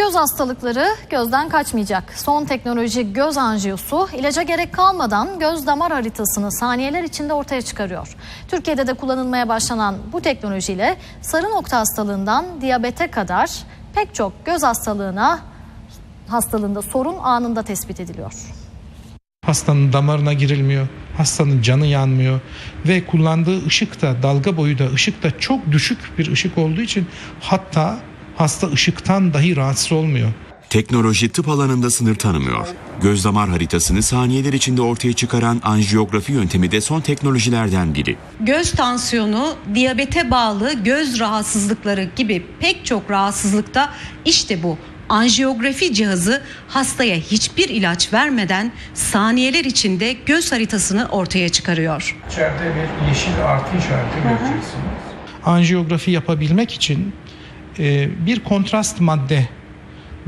Göz hastalıkları gözden kaçmayacak. Son teknoloji göz anjiyosu ilaca gerek kalmadan göz damar haritasını saniyeler içinde ortaya çıkarıyor. Türkiye'de de kullanılmaya başlanan bu teknolojiyle sarı nokta hastalığından diyabete kadar pek çok göz hastalığına hastalığında sorun anında tespit ediliyor. Hastanın damarına girilmiyor, hastanın canı yanmıyor ve kullandığı ışık da dalga boyu da ışık da çok düşük bir ışık olduğu için hatta hasta ışıktan dahi rahatsız olmuyor. Teknoloji tıp alanında sınır tanımıyor. Göz damar haritasını saniyeler içinde ortaya çıkaran anjiyografi yöntemi de son teknolojilerden biri. Göz tansiyonu, diyabete bağlı göz rahatsızlıkları gibi pek çok rahatsızlıkta işte bu anjiyografi cihazı hastaya hiçbir ilaç vermeden saniyeler içinde göz haritasını ortaya çıkarıyor. İçeride bir yeşil artı işareti göreceksiniz. Anjiyografi yapabilmek için bir kontrast madde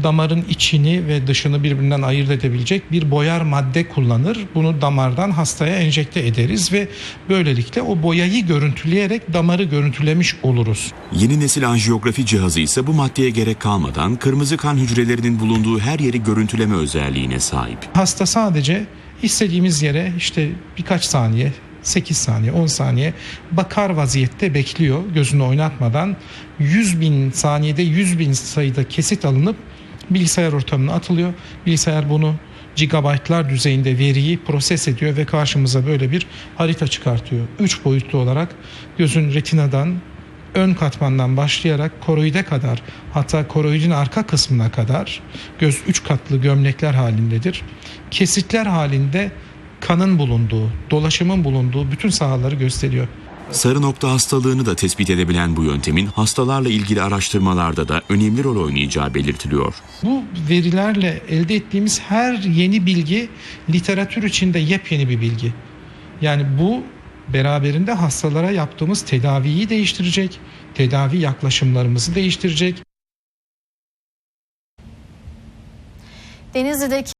damarın içini ve dışını birbirinden ayırt edebilecek bir boyar madde kullanır. Bunu damardan hastaya enjekte ederiz ve böylelikle o boyayı görüntüleyerek damarı görüntülemiş oluruz. Yeni nesil anjiyografi cihazı ise bu maddeye gerek kalmadan kırmızı kan hücrelerinin bulunduğu her yeri görüntüleme özelliğine sahip. Hasta sadece istediğimiz yere işte birkaç saniye 8 saniye 10 saniye bakar vaziyette bekliyor gözünü oynatmadan 100 bin saniyede 100 bin sayıda kesit alınıp bilgisayar ortamına atılıyor. Bilgisayar bunu gigabaytlar düzeyinde veriyi proses ediyor ve karşımıza böyle bir harita çıkartıyor. 3 boyutlu olarak gözün retinadan ön katmandan başlayarak koroide kadar hatta koroidin arka kısmına kadar göz üç katlı gömlekler halindedir. Kesitler halinde kanın bulunduğu, dolaşımın bulunduğu bütün sahaları gösteriyor. Sarı nokta hastalığını da tespit edebilen bu yöntemin hastalarla ilgili araştırmalarda da önemli rol oynayacağı belirtiliyor. Bu verilerle elde ettiğimiz her yeni bilgi literatür içinde yepyeni bir bilgi. Yani bu beraberinde hastalara yaptığımız tedaviyi değiştirecek, tedavi yaklaşımlarımızı değiştirecek. Denizli'deki